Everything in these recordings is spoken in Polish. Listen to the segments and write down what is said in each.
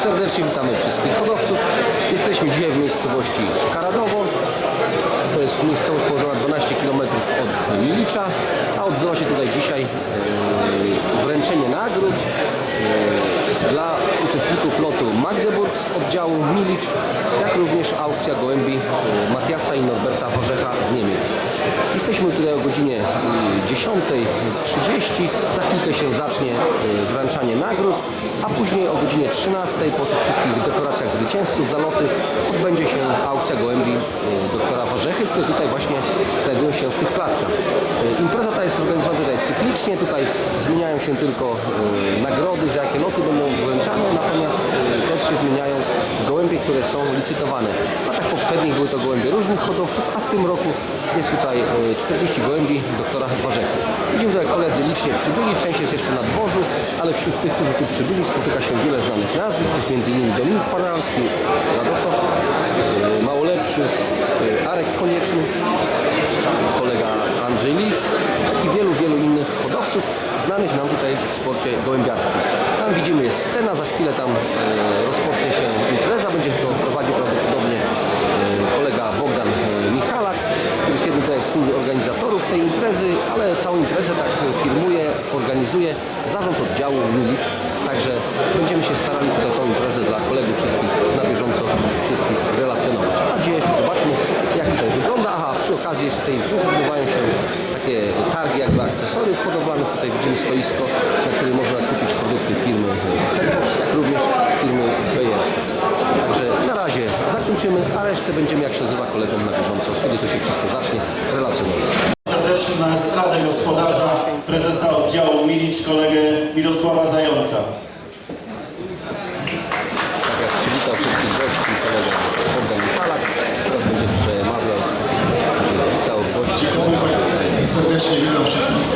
Serdecznie witamy wszystkich hodowców. Jesteśmy dzisiaj w miejscowości Szkaradowo. To jest miejscowość położona 12 km od Milicza, a odbywa się tutaj dzisiaj e, wręczenie nagród e, dla uczestników lotu Magdeburg z oddziału Milicz, jak również aukcja gołębi e, Matiasa i Norberta Warzecha z Niemiec. Jesteśmy tutaj o godzinie y, 10.30. Za chwilkę się zacznie y, wręczanie nagród, a później o godzinie 13.00 po tych wszystkich dekoracjach zwycięzców za loty odbędzie się aukcja gołębi y, doktora Warzechy, które tutaj właśnie znajdują się w tych klatkach. Y, Impreza ta jest organizowana tutaj cyklicznie, tutaj zmieniają się tylko y, nagrody, za jakie loty będą wręczane, natomiast y, też się zmieniają gołębie, które są licytowane. W latach poprzednich były to gołębie różnych hodowców, a w tym roku jest tutaj e, 40 gołębi doktora Warzechy. Widzimy tutaj koledzy licznie przybyli, część jest jeszcze na dworzu, ale wśród tych, którzy tu przybyli spotyka się wiele znanych nazwisk, jest m.in. Dominik Panarski, Radosław e, Małolepszy, e, Arek Konieczny, kolega Andrzej Lis, jak i wielu, wielu innych hodowców znanych nam tutaj w sporcie gołębiarskim. Tam widzimy jest scena, za chwilę tam e, tej imprezy, ale całą imprezę tak filmuje, organizuje zarząd oddziału Milicz, także będziemy się starali tutaj tą imprezę dla kolegów wszystkich na bieżąco wszystkich relacjonować. A gdzie jeszcze zobaczmy jak tutaj wygląda. Aha, przy okazji jeszcze tej imprezy odbywają się takie targi jakby akcesoriów hodowlanych. Tutaj widzimy stoisko, na którym można kupić produkty firmy Herbox, jak również firmy Beyers. Także na razie zakończymy, a resztę będziemy jak się nazywa kolegom na bieżąco, kiedy to się wszystko zacznie relacjonować. Serdecznie na estradę gospodarza, prezesa oddziału Milicz, kolegę Mirosława Zająca. Tak jak przywitał wszystkich gości kolega Bogdan Michalak, teraz będzie przemawiał, będzie witał gości. Serdecznie witam wszystkich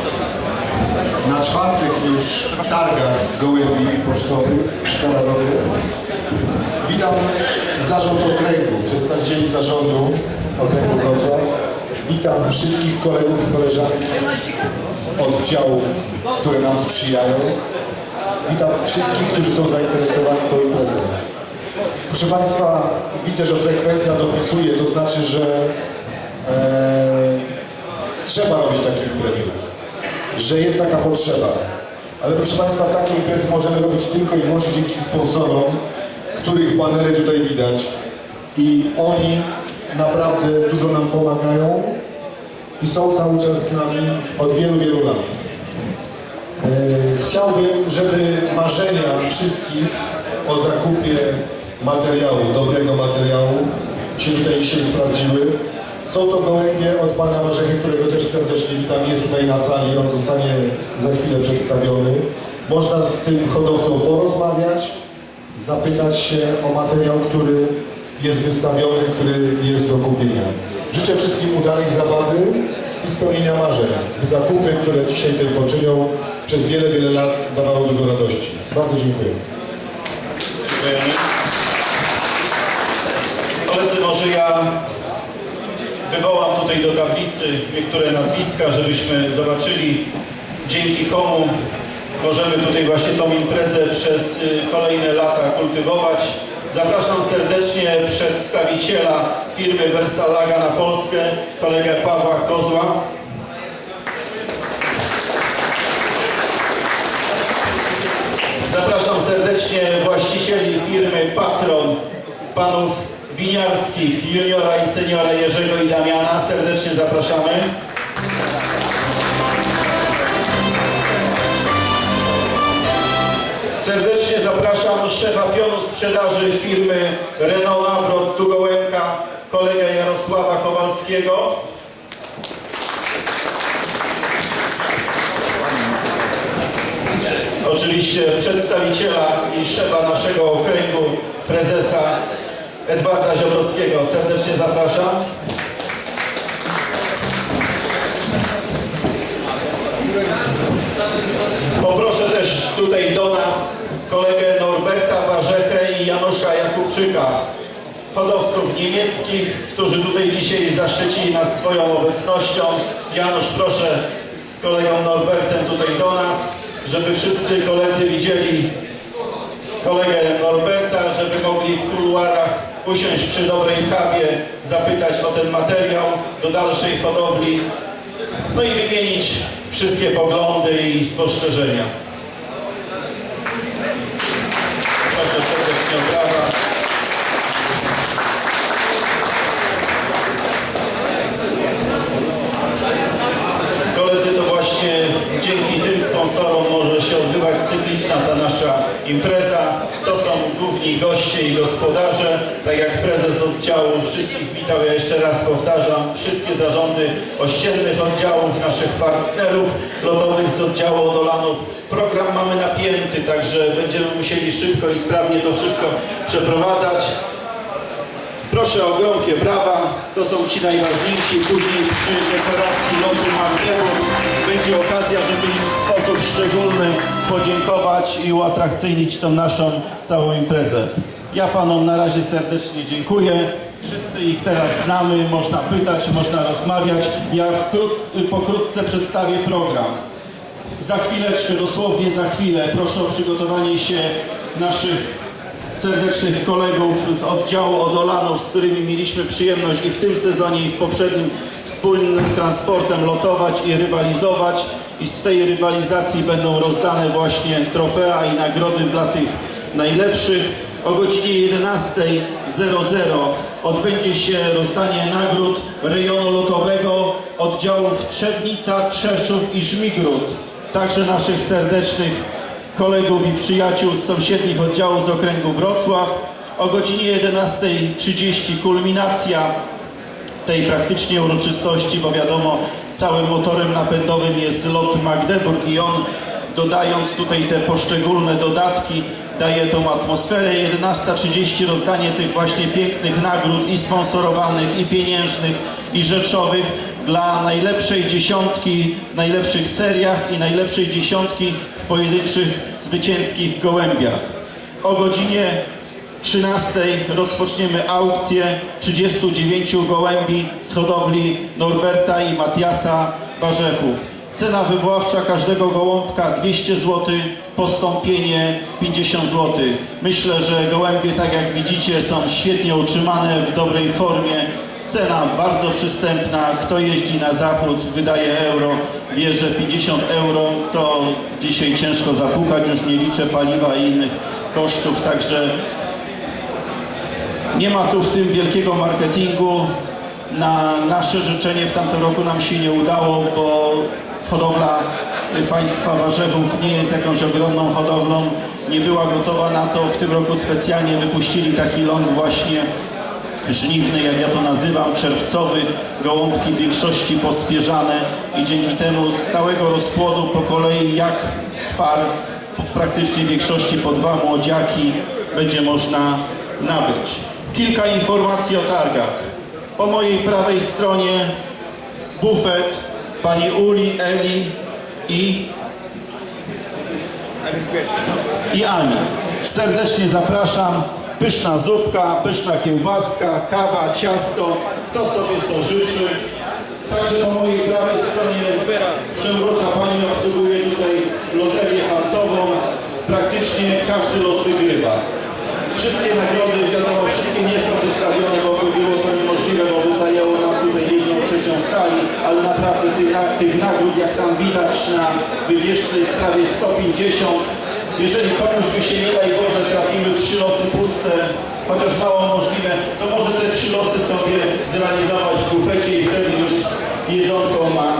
na czwartych już targach gołębi pocztowych w Szkaradowie. Witam zarząd okręgu, przedstawicieli zarządu okręgu Wrocław. Witam wszystkich kolegów i koleżanki z oddziałów, które nam sprzyjają. Witam wszystkich, którzy są zainteresowani tą imprezą. Proszę Państwa, widzę, że frekwencja dopisuje, to znaczy, że e, trzeba robić takie imprezy, że jest taka potrzeba. Ale proszę Państwa, takie imprezy możemy robić tylko i wyłącznie dzięki sponsorom, których banery tutaj widać. I oni naprawdę dużo nam pomagają i są cały czas z nami od wielu, wielu lat. E, Chciałbym, żeby marzenia wszystkich o zakupie materiału, dobrego materiału się tutaj dzisiaj sprawdziły. Są to gołębie od Pana Marzechy, którego też serdecznie witam, jest tutaj na sali, on zostanie za chwilę przedstawiony. Można z tym hodowcą porozmawiać, zapytać się o materiał, który jest wystawiony, który jest do kupienia. Życzę wszystkim udanej zabawy i spełnienia marzeń. Zakupy, które dzisiaj tutaj poczynią, przez wiele, wiele lat dawały dużo radości. Bardzo dziękuję. Dziękujemy. Koledzy, może ja wywołam tutaj do tablicy niektóre nazwiska, żebyśmy zobaczyli dzięki komu możemy tutaj właśnie tą imprezę przez kolejne lata kultywować. Zapraszam serdecznie przedstawiciela firmy Versalaga na Polskę, kolegę Pawła Kozła. Zapraszam serdecznie właścicieli firmy Patron, panów winiarskich, juniora i seniora Jerzego i Damiana. Serdecznie zapraszamy. Serdecznie zapraszam szefa pionu sprzedaży firmy Renault Nabrot Dugołęka, kolegę Jarosława Kowalskiego. Oczywiście przedstawiciela i szefa naszego okręgu, prezesa Edwarda Ziobrowskiego. Serdecznie zapraszam. Poproszę też tutaj do nas Janusza Jakubczyka, hodowców niemieckich, którzy tutaj dzisiaj zaszczycili nas swoją obecnością. Janusz, proszę z kolegą Norbertem tutaj do nas, żeby wszyscy koledzy widzieli kolegę Norberta. usiąść przy dobrej kawie, zapytać o ten materiał do dalszej hodowli, no i wymienić wszystkie poglądy i spostrzeżenia. Proszę serdecznie brawa. Koledzy, to właśnie dzięki tym sponsorom może się odbywać cykliczna ta nasza impreza. To są główni goście i gospodarze. Tak jak prezes oddziału wszystkich witał, ja jeszcze raz powtarzam, wszystkie zarządy ościennych oddziałów, naszych partnerów lotowych z oddziału Odolanów. Program mamy napięty, także będziemy musieli szybko i sprawnie to wszystko przeprowadzać. Proszę o gromkie brawa, to są ci najważniejsi. Później przy dekoracji lotu Magdeburg będzie okazja, żeby im w sposób szczególny podziękować i uatrakcyjnić tą naszą całą imprezę. Ja Panom na razie serdecznie dziękuję. Wszyscy ich teraz znamy, można pytać, można rozmawiać. Ja wkrótce, pokrótce przedstawię program. Za chwileczkę, dosłownie za chwilę, proszę o przygotowanie się naszych serdecznych kolegów z oddziału Odolanów, z którymi mieliśmy przyjemność i w tym sezonie, i w poprzednim wspólnym transportem lotować i rywalizować. I z tej rywalizacji będą rozdane właśnie trofea i nagrody dla tych najlepszych. O godzinie 11.00 odbędzie się rozdanie nagród rejonu lotowego oddziałów Trzebnica, Trzeszów i Żmigród. Także naszych serdecznych kolegów i przyjaciół z sąsiednich oddziałów z okręgu Wrocław. O godzinie 11.30 kulminacja tej praktycznie uroczystości, bo wiadomo, całym motorem napędowym jest lot Magdeburg i on dodając tutaj te poszczególne dodatki daje tą atmosferę. 11.30 rozdanie tych właśnie pięknych nagród i sponsorowanych, i pieniężnych, i rzeczowych dla najlepszej dziesiątki w najlepszych seriach i najlepszej dziesiątki w pojedynczych zwycięskich gołębiach. O godzinie 13 rozpoczniemy aukcję 39 gołębi z hodowli Norberta i Matiasa Warzechu. Cena wywoławcza każdego gołąbka 200 zł, postąpienie 50 zł. Myślę, że gołębie, tak jak widzicie, są świetnie utrzymane, w dobrej formie. Cena bardzo przystępna. Kto jeździ na zachód, wydaje euro, wie, że 50 euro to dzisiaj ciężko zapukać, już nie liczę paliwa i innych kosztów, także nie ma tu w tym wielkiego marketingu. Na nasze życzenie w tamtym roku nam się nie udało, bo hodowla państwa warzechów nie jest jakąś ogromną hodowlą. Nie była gotowa na to. W tym roku specjalnie wypuścili taki ląd właśnie żniwny, jak ja to nazywam, czerwcowy, gołąbki w większości pospierzane i dzięki temu z całego rozpłodu po kolei jak z par praktycznie w większości po dwa młodziaki będzie można nabyć. Kilka informacji o targach. Po mojej prawej stronie bufet pani Uli, Eli i i Ani. Serdecznie zapraszam. Pyszna zupka, pyszna kiełbaska, kawa, ciasto. Kto sobie co życzy. Także po mojej prawej stronie przewrocza Pani obsługuje tutaj loterię handlową. Praktycznie każdy los wygrywa. Wszystkie nagrody, wiadomo, wszystkie nie są wystawione, bo by było to niemożliwe, bo by zajęło nam tutaj jedną trzecią sali, ale naprawdę tych, tych nagród, jak tam widać na wywieszce jest prawie 150. Jeżeli komuś by się nie daj Boże trafimy w trzy losy puste, chociaż mało możliwe, to może te trzy losy sobie zrealizować w bufecie i wtedy już jedzonko ma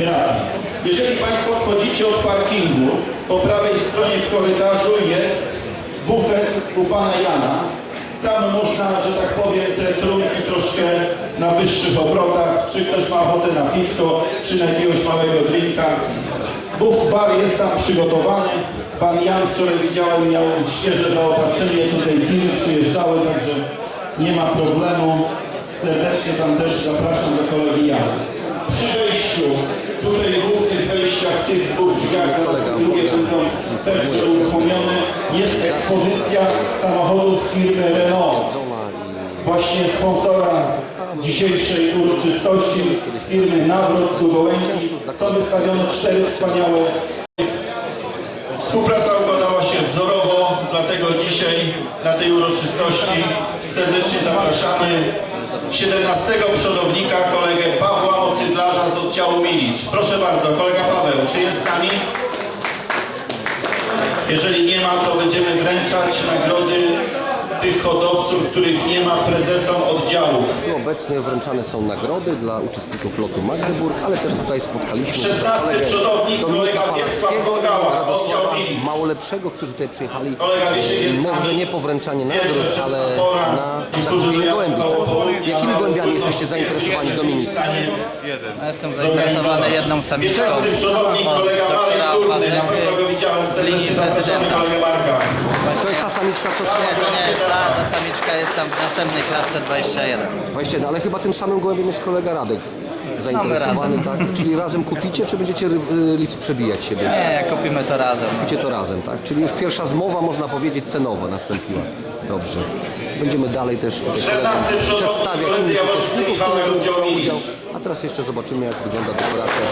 gratis. Jeżeli Państwo wchodzicie od parkingu, po prawej stronie w korytarzu jest bufet u Pana Jana. Tam można, że tak powiem, te trunki troszkę na wyższych obrotach, czy ktoś ma ochotę na piwko, czy na jakiegoś małego drinka. Buff bar jest tam przygotowany. Pan Jan wczoraj widziałem, miał świeże zaopatrzenie, tutaj firmy przyjeżdżały, także nie ma problemu. Serdecznie tam też zapraszam do kolegi Jana. Przy wejściu, tutaj w głównych wejściach, tych dwóch drzwiach, zaraz drugie będą także uruchomione, jest ekspozycja samochodów firmy Renault właśnie sponsora dzisiejszej uroczystości firmy Nawrot z Gołębi są wystawione cztery wspaniałe Współpraca układała się wzorowo, dlatego dzisiaj na tej uroczystości serdecznie zapraszamy 17 przodownika, kolegę Pawła Mocydlarza z oddziału Milicz. Proszę bardzo, kolega Paweł, czy jest z nami? Jeżeli nie ma, to będziemy wręczać nagrody tych hodowców, których nie ma prezesom oddziałów. Tu obecnie wręczane są nagrody dla uczestników lotu Magdeburg, ale też tutaj spotkaliśmy 16 kolegę przodownik, kolega Wiesław Bogała, oddział Milicz. Małolepszego, którzy tutaj przyjechali Kolega z może nie po wręczanie nagród, ale na zakupienie gołębi. południa, Jakimi gołębiami jesteście zainteresowani, Dominik? Ja jestem zainteresowany jedną samiczką. 15 przodownik, od kolega Marek Turny, na pewno go widziałem, serdecznie prezydenta. kolegę Marka. To jest ta samiczka, co Nie, to nie jest ta, ta samiczka jest tam w następnej klatce 21. 21, ale chyba tym samym gołębiem jest kolega Radek zainteresowany, tak? Czyli razem kupicie, czy będziecie ry- lic przebijać siebie? Nie, kupimy to razem. Kupicie to razem, tak? Czyli już pierwsza zmowa, można powiedzieć, cenowa nastąpiła. Dobrze. Będziemy dalej też tutaj 14 przodownik, przedstawiać innych uczestników, którzy biorą udział. A teraz jeszcze zobaczymy, jak wygląda dekoracja.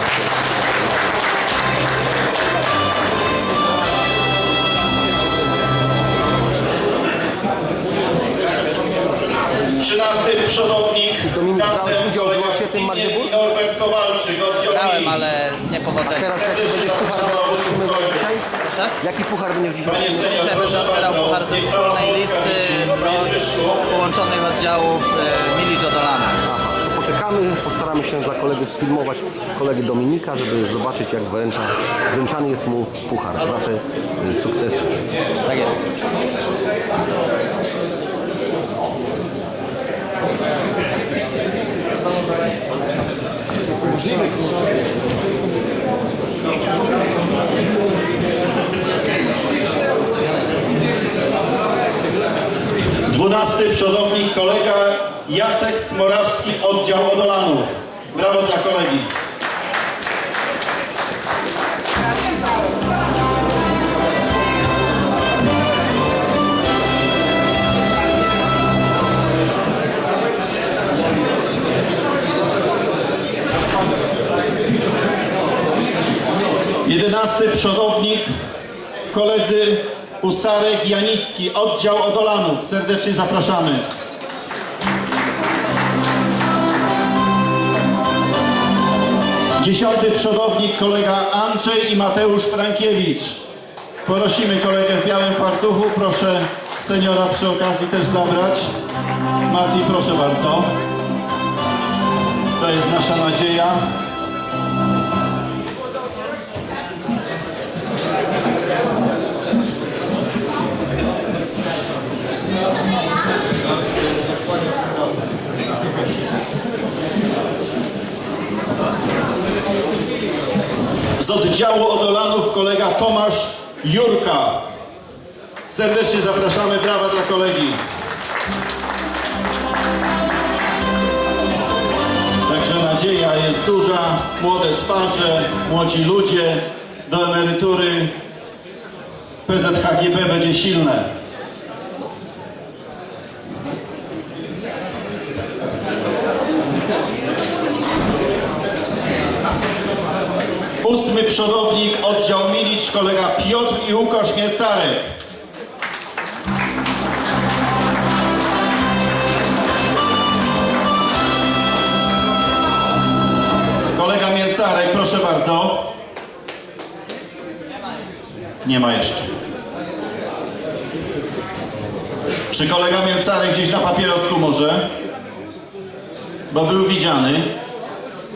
13 przodownik, Dominik, brałeś udział w kolega locie tym Magdeburg? i Norbert Kowalczyk, oddział Brałem, ale nie powodzenia. Teraz jaki będziesz puchar otrzymywał dzisiaj? Proszę? Jaki puchar będziesz dzisiaj Panie otrzymywał? senior, Będę odbierał puchar cała wspólnej listy połączonych oddziałów Milicz Odolany. Aha, to poczekamy, postaramy się dla kolegów sfilmować kolegę Dominika, żeby zobaczyć jak wręcza, wręczany jest mu puchar za te y, sukcesy. Tak jest. Dwunasty przodownik, kolega Jacek Smorawski, oddział Odolanów. Brawo dla kolegi. Jedenasty przodownik, koledzy Usarek Janicki, oddział Odolanów. Serdecznie zapraszamy. Dziesiąty przodownik, kolega Andrzej i Mateusz Frankiewicz. Prosimy kolegę w białym fartuchu, proszę seniora przy okazji też zabrać. Mati, proszę bardzo. To jest nasza nadzieja. Z oddziału Odolanów kolega Tomasz Jurka. Serdecznie zapraszamy, brawa dla kolegi. Także nadzieja jest duża, młode twarze, młodzi ludzie do emerytury. PZHGB będzie silne. 5 kolega Piotr i Łukasz Miecarek. Kolega Mielcarek, proszę bardzo. Nie ma jeszcze. Czy kolega Mielcarek gdzieś na papierosku może? Bo był widziany.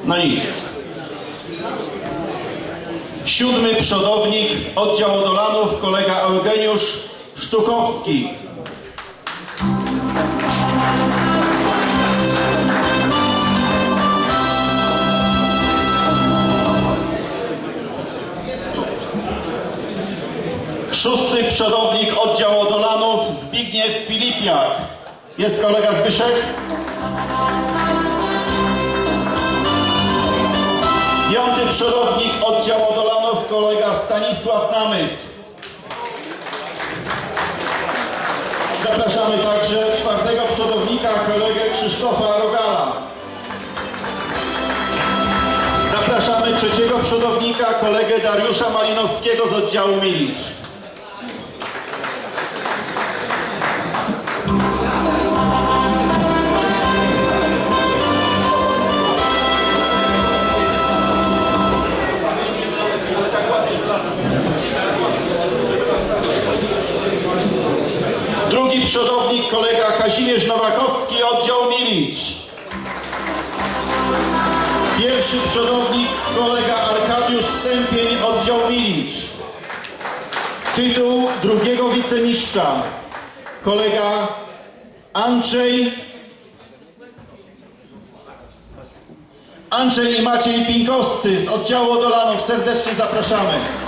No nic. Siódmy przodownik, oddział Odolanów, kolega Eugeniusz Sztukowski. Szósty przodownik, oddział Odolanów, Zbigniew Filipiak. Jest kolega Zbyszek? Piąty przodownik oddział Odolanów, kolega Stanisław Namysł. Zapraszamy także czwartego przodownika, kolegę Krzysztofa Rogala. Zapraszamy trzeciego przodownika, kolegę Dariusza Malinowskiego z oddziału Milicz. Drugi przodownik kolega Kazimierz Nowakowski, oddział Milicz. Pierwszy przodownik kolega Arkadiusz Stępień, oddział Milicz. Tytuł drugiego wicemistrza kolega Andrzej Andrzej i Maciej Pinkowscy z oddziału Odolanów. Serdecznie zapraszamy.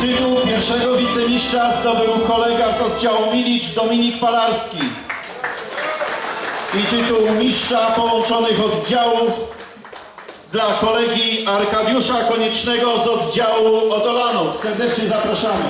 Tytuł pierwszego wicemistrza zdobył kolega z oddziału Milicz Dominik Palarski. I tytuł mistrza połączonych oddziałów dla kolegi Arkadiusza Koniecznego z oddziału Odolanów. Serdecznie zapraszamy.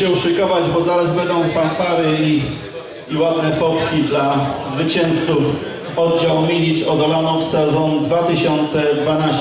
Się uszykować, bo zaraz będą fanfary i, i ładne fotki dla zwycięzców oddział Milicz Odolanów sezon 2012.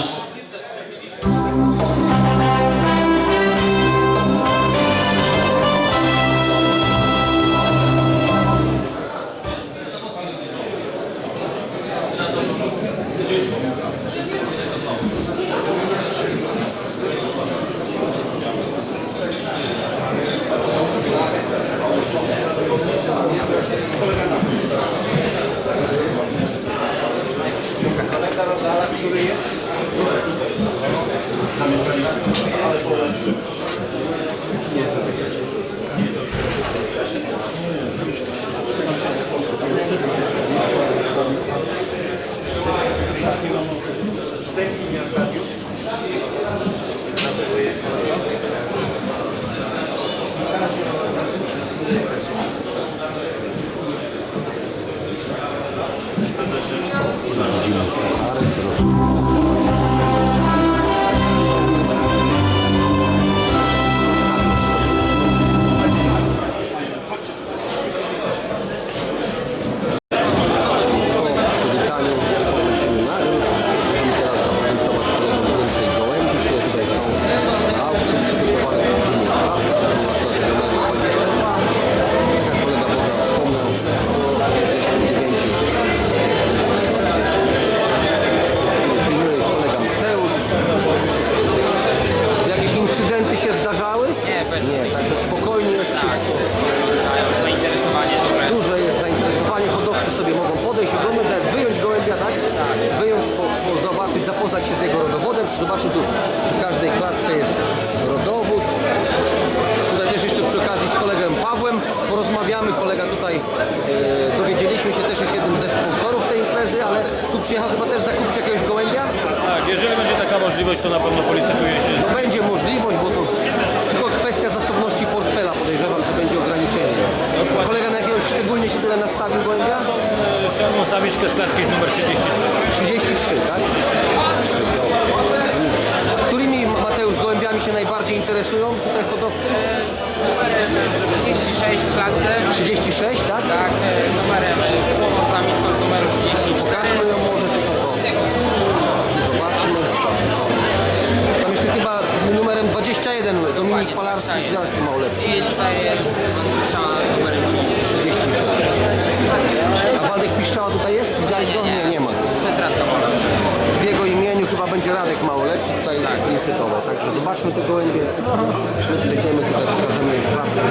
dowiedzieliśmy się, też jest jednym ze sponsorów tej imprezy, ale tu przyjechał chyba też zakupić jakiegoś gołębia. Tak, jeżeli będzie taka możliwość, to na pewno policytuje się. No będzie możliwość, bo to tylko kwestia zasobności portfela. Podejrzewam, że będzie ograniczenie. Kolega na jakiegoś szczególnie się tyle nastawił gołębia? Czarną samiczkę z klatki numer 33. 33, tak? Którymi, Mateusz, gołębiami się najbardziej interesują tutaj hodowcy? 36 w klatce. 36, tak? Tak, e, numerem, głową samiczką z numeru 34. Pokażmy ją może tylko. o. Zobaczmy. Tam jeszcze chyba numerem 21 Dominik Palarski z Wielki ma lepszy. I tutaj e, strzała numerem 30. A Waldek Piszczała tutaj jest? Widziałeś go? Nie, nie ma. Przez Radka. W jego imieniu chyba będzie Radek Małolepszy tutaj licytował. Także zobaczmy te gołębie. My przejdziemy tutaj, pokażemy je w klatkę.